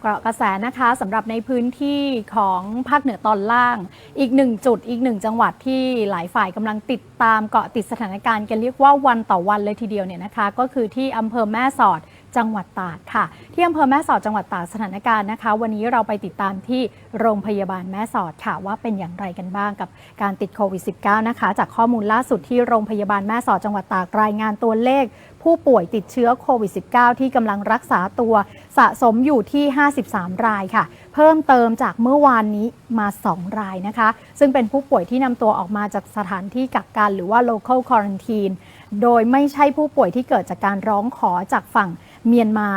เกาะกระแสนะคะสำหรับในพื้นที่ของภาคเหนือตอนล่าง อีกหนึ่งจุดอีกหนึ่งจังหวัดที่หลายฝ่ายกำลังติดตามเกาะติดสถานการณ์กันเรียกว่าวันต่อวันเลยทีเดียวเนี่ยนะคะ ก็คือที่อำเภอแม่สอด จังหวัดตากค่ะ ที่อำเภอแม่สอดจังหวัดตากสถานการณ์นะคะ วันนี้เราไปติดตามที่โรงพยาบาลแม่สอดค่ะ ว่าเป็นอย่างไรกันบ้างกับการติดโควิด -19 นะคะ จากข้อมูลล่าสุดที่โรงพยาบาลแม่สอดจังหวัดตากรายงานตัวเลข ผู้ป่วยติดเชื้อโควิด -19 ที่กำลังรักษาตัวสะสมอยู่ที่ 53 รายค่ะ เพิ่มเติมจากเมื่อวานนี้มา 2 รายนะคะ ซึ่งเป็นผู้ป่วยที่นำตัวออกมาจากสถานที่กักกันหรือว่า local quarantine โดยไม่ใช่ผู้ป่วยที่เกิดจากการร้องขอจากฝั่ง เมียนมา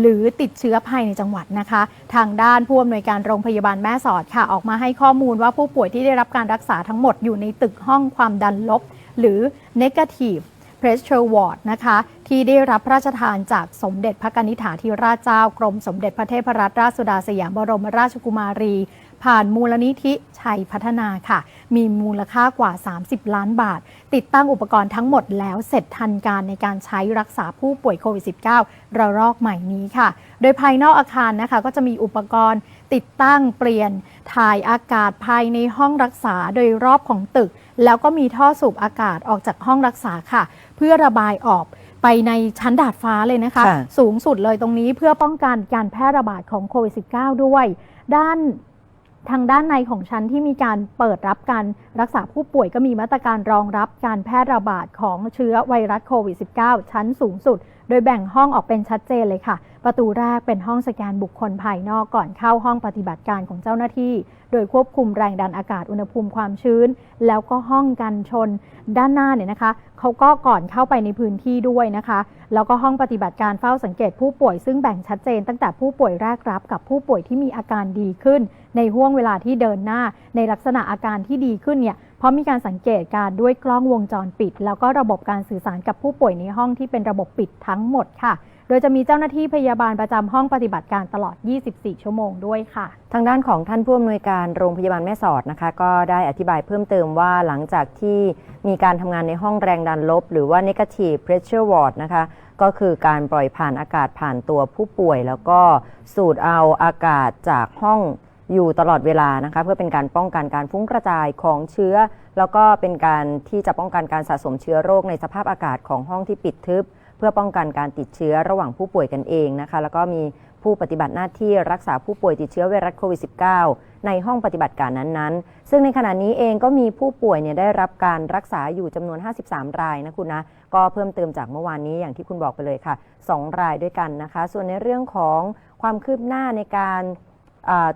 หรือติดเชื้อภายในจังหวัดนะคะ ทางด้านผู้อำนวยการโรงพยาบาลแม่สอดค่ะออกมาให้ข้อมูลว่าผู้ป่วยที่ได้รับการรักษาทั้งหมดอยู่ในตึกห้องความดันลบ หรือ negative pressure ward นะคะ ที่ได้รับพระราชทานจากสมเด็จพระกนิษฐาธิราชเจ้ากรมสมเด็จพระเทพรัตนราชสุดาสยามบรมราชกุมารี ผ่านมูลนิธิชัยพัฒนาค่ะ มีมูลค่ากว่า 30 ล้านบาท ติดตั้งอุปกรณ์ทั้งหมดแล้วเสร็จทันการในการใช้รักษาผู้ป่วยโควิด -19 ระลอกใหม่นี้ค่ะ โดยภายนอกอาคารนะคะ ก็จะมีอุปกรณ์ติดตั้งเปลี่ยนถ่ายอากาศภายในห้องรักษาโดยรอบของตึก แล้วก็มีท่อสูบอากาศออกจากห้องรักษาค่ะ เพื่อระบายออก ไปในชั้นดาดฟ้าเลยนะคะ ค่ะสูงสุดเลยตรงนี้เพื่อป้องกันการแพร่ระบาดของโควิด -19 ด้วย ด้านทางด้านในของชั้นที่มีการเปิดรับการรักษาผู้ป่วยก็มีมาตรการรองรับการแพร่ระบาดของเชื้อไวรัสโควิด -19 ชั้นสูงสุด โดยแบ่งห้องออกเป็นชัดเจนเลยค่ะ ประตูแรกเป็นห้องสแกนบุคคลภายนอกก่อนเข้าห้องปฏิบัติการของเจ้าหน้าที่ โดยควบคุมแรงดันอากาศอุณหภูมิความชื้น แล้วก็ห้องกันชน ด้านหน้าเนี่ยนะคะเขาก็ก่อนเข้าไปในพื้นที่ด้วยนะคะ แล้วก็ห้องปฏิบัติการเฝ้าสังเกตผู้ป่วยซึ่งแบ่งชัดเจน ตั้งแต่ผู้ป่วยแรกรับกับผู้ป่วยที่มีอาการดีขึ้น ในห่วงเวลาที่เดินหน้า ในลักษณะอาการที่ดีขึ้นเนี่ยเพราะมีการสังเกตการด้วยกล้องวงจรปิด แล้วก็ระบบการสื่อสารกับผู้ป่วยในห้องที่เป็นระบบปิดทั้งหมดค่ะ ดยจะมีเจ้าหน้าที่พยาบาลประจำห้องปฏิบัติการตลอด 24 ชั่วโมงด้วยค่ะ ทางด้านของท่านผู้อำนวยการโรงพยาบาลแม่สอดนะคะ ก็ได้อธิบายเพิ่มเติมว่าหลังจากที่มีการทำงานในห้องแรงดันลบ หรือว่า negative pressure ward นะคะ ก็คือการปล่อยผ่านอากาศผ่านตัวผู้ป่วย แล้วก็สูดเอาอากาศจากห้องอยู่ตลอดเวลานะคะ เพื่อเป็นการป้องกันการฟุ้งกระจายของเชื้อ แล้วก็เป็นการที่จะป้องกันการสะสมเชื้อโรคในสภาพอากาศของห้องที่ปิดทึบ พื่อป้องกันการติดเชื้อระหว่างผู้ป่วยกันเองนะคะ แล้วก็มีผู้ปฏิบัติหน้าที่รักษาผู้ป่วยติดเชื้อไวรัสโควิด -19 ในห้องปฏิบัติการนั้นๆ ซึ่งในขณะนี้เองก็มีผู้ป่วยเนี่ยได้รับการรักษาอยู่จำนวน 53 รายนะคุณนะ ก็เพิ่มเติมจากเมื่อวานนี้อย่างที่คุณบอกไปเลยค่ะ 2 รายด้วยกันนะคะ ส่วนในเรื่องของความคืบหน้าในการ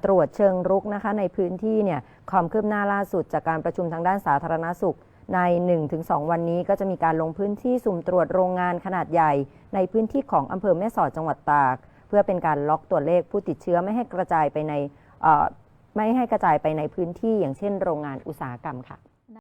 ตรวจเชิงรุกนะคะในพื้นที่เนี่ยความคืบหน้าล่าสุดจากการประชุมทางด้านสาธารณสุข ใน 1-2 วันนี้ก็จะมีการลงพื้นที่สุ่มตรวจโรงงานขนาดใหญ่ ในพื้นที่ของอำเภอแม่สอดจังหวัดตาก เพื่อเป็นการล็อกตัวเลขผู้ติดเชื้อไม่ให้กระจายไปในไม่ให้กระจายไปในพื้นที่อย่างเช่น โรงงานอุตสาหกรรมค่ะ